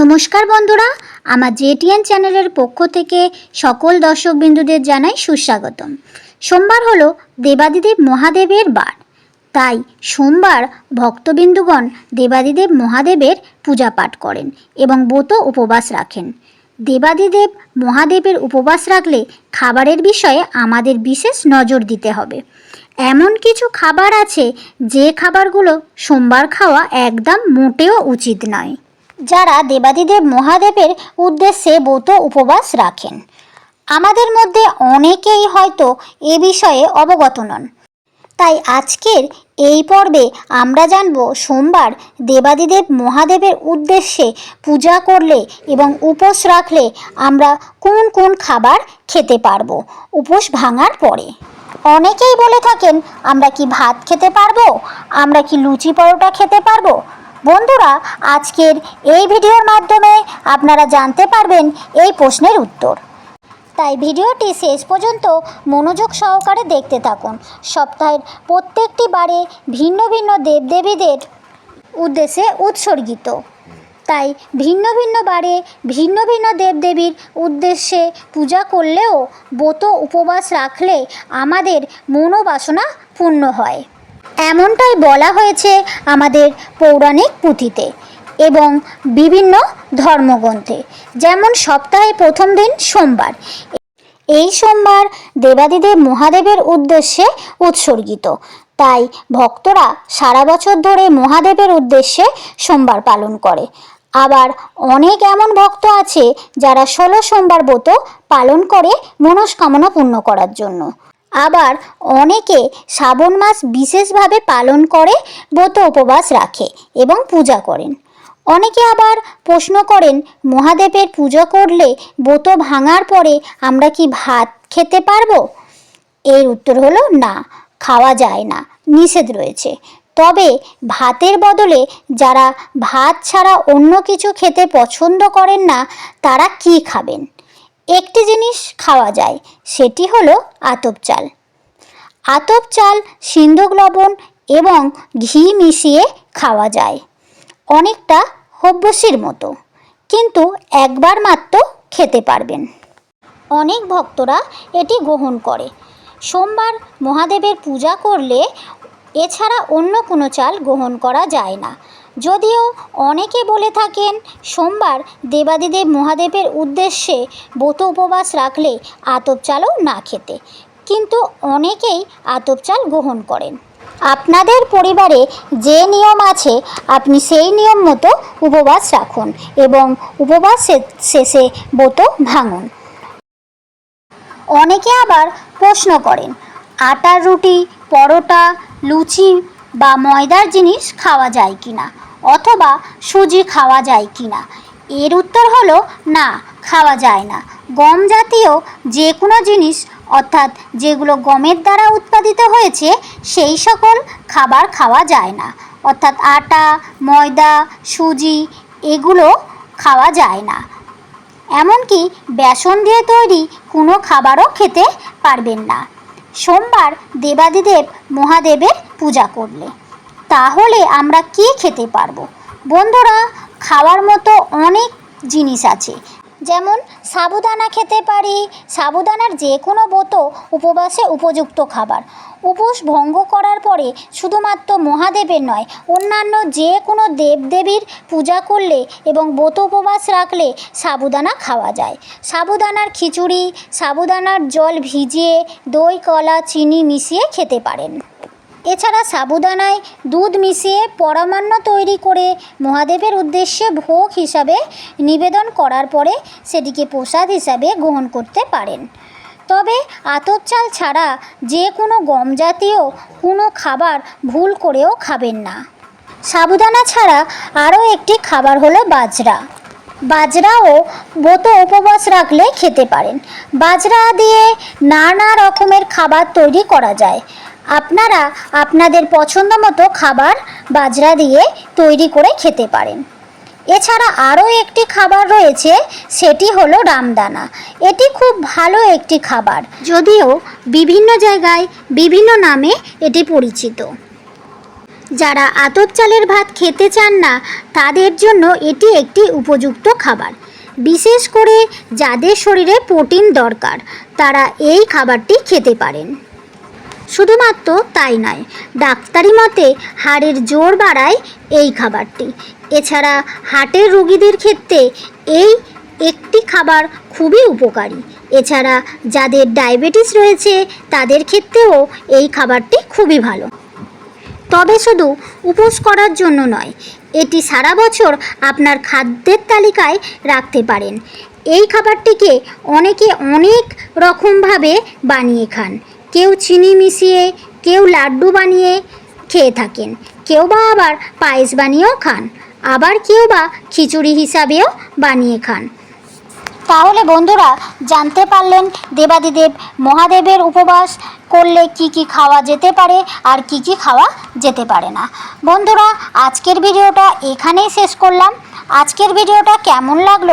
নমস্কার বন্ধুরা, আমার জেটিএন চ্যানেলের পক্ষ থেকে সকল দর্শক বিন্দুদের জানাই সুস্বাগতম। সোমবার হলো দেবাদিদেব মহাদেবের বার। তাই সোমবার ভক্তবিন্দুগণ দেবাদিদেব মহাদেবের পূজা পাঠ করেন এবং ব্রত উপবাস রাখেন। দেবাদিদেব মহাদেবের উপবাস রাখলে খাবারের বিষয়ে আমাদের বিশেষ নজর দিতে হবে। এমন কিছু খাবার আছে যে খাবারগুলো সোমবার খাওয়া একদম মোটেও উচিত নয়। যারা দেবাদিদেব মহাদেবের উদ্দেশ্যে ব্রত উপবাস রাখেন। আমাদের মধ্যে অনেকেই হয়তো এ বিষয়ে অবগত নন। তাই আজকের এই পর্বে আমরা জানব সোমবার দেবাদিদেব মহাদেবের উদ্দেশ্যে পূজা করলে এবং উপোস রাখলে আমরা কোন কোন খাবার খেতে পারব, উপোস ভাঙার পরে। অনেকেই বলে থাকেন, আমরা কি ভাত খেতে পারব? আমরা কি লুচি পরোটা খেতে পারব? বন্ধুরা, আজকের এই ভিডিওর মাধ্যমে আপনারা জানতে পারবেন এই প্রশ্নের উত্তর। তাই ভিডিওটি শেষ পর্যন্ত মনোযোগ সহকারে দেখতে থাকুন। সপ্তাহের প্রত্যেকটি বারে ভিন্ন ভিন্ন দেবদেবীদের উদ্দেশ্যে উৎসর্গিত। তাই ভিন্ন ভিন্ন বারে ভিন্ন ভিন্ন দেবদেবীর উদ্দেশ্যে পূজা করলেও ব্রত উপবাস রাখলে আমাদের মনোবাসনা পূর্ণ হয়। এমনটাই বলা হয়েছে আমাদের পৌরাণিক পুঁথিতে এবং বিভিন্ন ধর্মগ্রন্থে। যেমন সপ্তাহে প্রথম দিন সোমবার। এই সোমবার দেবাদিদেব মহাদেবের উদ্দেশ্যে উৎসর্গিত। তাই ভক্তরা সারা বছর ধরে মহাদেবের উদ্দেশ্যে সোমবার পালন করে। আবার অনেক এমন ভক্ত আছে যারা ষোলো সোমবার ব্রত পালন করে মনস্কামনা পূর্ণ করার জন্য। আবার অনেকে শ্রাবণ মাস বিশেষভাবে পালন করে, ব্রত উপবাস রাখে এবং পূজা করেন। অনেকে আবার প্রশ্ন করেন, মহাদেবের পুজো করলে ব্রত ভাঙার পরে আমরা কি ভাত খেতে পারব? এর উত্তর হলো না, খাওয়া যায় না, নিষেধ রয়েছে। তবে ভাতের বদলে যারা ভাত ছাড়া অন্য কিছু খেতে পছন্দ করেন না, তারা কি খাবেন? একটি জিনিস খাওয়া যায়। সেটি হলো আতপ চাল। আতপ চাল সিন্ধুক লবণ এবং ঘি মিশিয়ে খাওয়া যায়। অনেকটা হব্বসির মতো, কিন্তু একবার মাত্র খেতে পারবেন। অনেক ভক্তরা এটি গ্রহণ করে। সোমবার মহাদেবের পূজা করলে এছাড়া অন্য কোনো চাল গ্রহণ করা যায় না। যদিও অনেকে বলে থাকেন সোমবার দেবাদিদেব মহাদেবের উদ্দেশ্যে ব্রত উপবাস রাখলে আতপ চালও না খেতে। কিন্তু অনেকেই আতপ চাল গ্রহণ করেন। আপনাদের পরিবারে যে নিয়ম আছে, আপনি সেই নিয়ম মতো উপবাস রাখুন এবং উপবাস শেষে ব্রত ভাঙুন। অনেকে আবার প্রশ্ন করেন, আটার রুটি, পরোটা, লুচি বা ময়দার জিনিস খাওয়া যায় কি না অথবা সুজি খাওয়া যায় কি না এর উত্তর হলো, না, খাওয়া যায় না। গম জাতীয় যে কোনো জিনিস, অর্থাৎ যেগুলো গমের দ্বারা উৎপাদিত হয়েছে, সেই সকল খাবার খাওয়া যায় না। অর্থাৎ আটা, ময়দা, সুজি, এগুলো খাওয়া যায় না। এমনকি বেসন দিয়ে তৈরি কোনো খাবারও খেতে পারবেন না। সোমবার দেবাদিদেব মহাদেবের পূজা করলে। তাহলে আমরা কি খেতে পারব? বন্ধুরা, খাওয়ার মতো অনেক জিনিস আছে। যেমন, সাবুদানা খেতে পারি। সাবুদানার যে কোনো ব্রত উপবাসে উপযুক্ত খাবার। উপোস ভঙ্গ করার পরে শুধুমাত্র মহাদেবের নয়, অন্যান্য যে কোনো দেবদেবীর পূজা করলে এবং ব্রত উপবাস রাখলে সাবুদানা খাওয়া যায়। সাবুদানার খিচুড়ি, সাবুদানার জল ভিজিয়ে দই, কলা, চিনি মিশিয়ে খেতে পারেন। এছাড়া সাবুদানায় দুধ মিশিয়ে পরমান্ন তৈরি করে মহাদেবের উদ্দেশ্যে ভোগ হিসাবে নিবেদন করার পরে সেটিকে প্রসাদ হিসাবে গ্রহণ করতে পারেন। তবে আতপ চাল ছাড়া যে কোনো গম জাতীয় কোনো খাবার ভুল করেও খাবেন না। সাবুদানা ছাড়া আরও একটি খাবার হলো বাজরা। বাজরাও ব্রত উপবাস রাখলে খেতে পারেন। বাজরা দিয়ে নানা রকমের খাবার তৈরি করা যায়। আপনারা আপনাদের পছন্দ মতো খাবার বাজরা দিয়ে তৈরি করে খেতে পারেন। এছাড়া আরও একটি খাবার রয়েছে, সেটি হলো রামদানা। এটি খুব ভালো একটি খাবার, যদিও বিভিন্ন জায়গায়, বিভিন্ন নামে এটি পরিচিত। যারা আতপ চালের ভাত খেতে চান না, তাদের জন্য এটি একটি উপযুক্ত খাবার। বিশেষ করে যাদের শরীরে প্রোটিন দরকার, তারা এই খাবারটি খেতে পারেন। শুধুমাত্র তাই নয়, ডাক্তারি মতে হাড়ের জোর বাড়ায় এই খাবারটি। এছাড়া হার্টের রোগীদের ক্ষেত্রে এই একটি খাবার খুবই উপকারী। এছাড়া যাদের ডায়াবেটিস রয়েছে, তাদের ক্ষেত্রেও এই খাবারটি খুবই ভালো। তবে শুধু উপোস করার জন্য নয়, এটি সারা বছর আপনার খাদ্যের তালিকায় রাখতে পারেন। এই খাবারটিকে অনেকে অনেক রকমভাবে বানিয়ে খান। কেউ চিনি মিশিয়ে, কেউ লাড্ডু বানিয়ে খেয়ে থাকেন, কেউ বা আবার পায়েস বানিয়েও খান, আবার কেউ বা খিচুড়ি হিসাবেও বানিয়ে খান। তাহলে বন্ধুরা, জানতে পারলেন দেবাদিদেব মহাদেবের উপবাস করলে কি কি খাওয়া যেতে পারে আর কি কি খাওয়া যেতে পারে না। বন্ধুরা, আজকের ভিডিওটা এখানেই শেষ করলাম। আজকের ভিডিওটা কেমন লাগল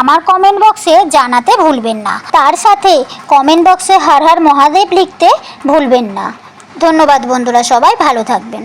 আমার কমেন্ট বক্সে জানাতে ভুলবেন না। তার সাথে কমেন্ট বক্সে হর হর মহাদেব লিখতে ভুলবেন না। ধন্যবাদ বন্ধুরা, সবাই ভালো থাকবেন।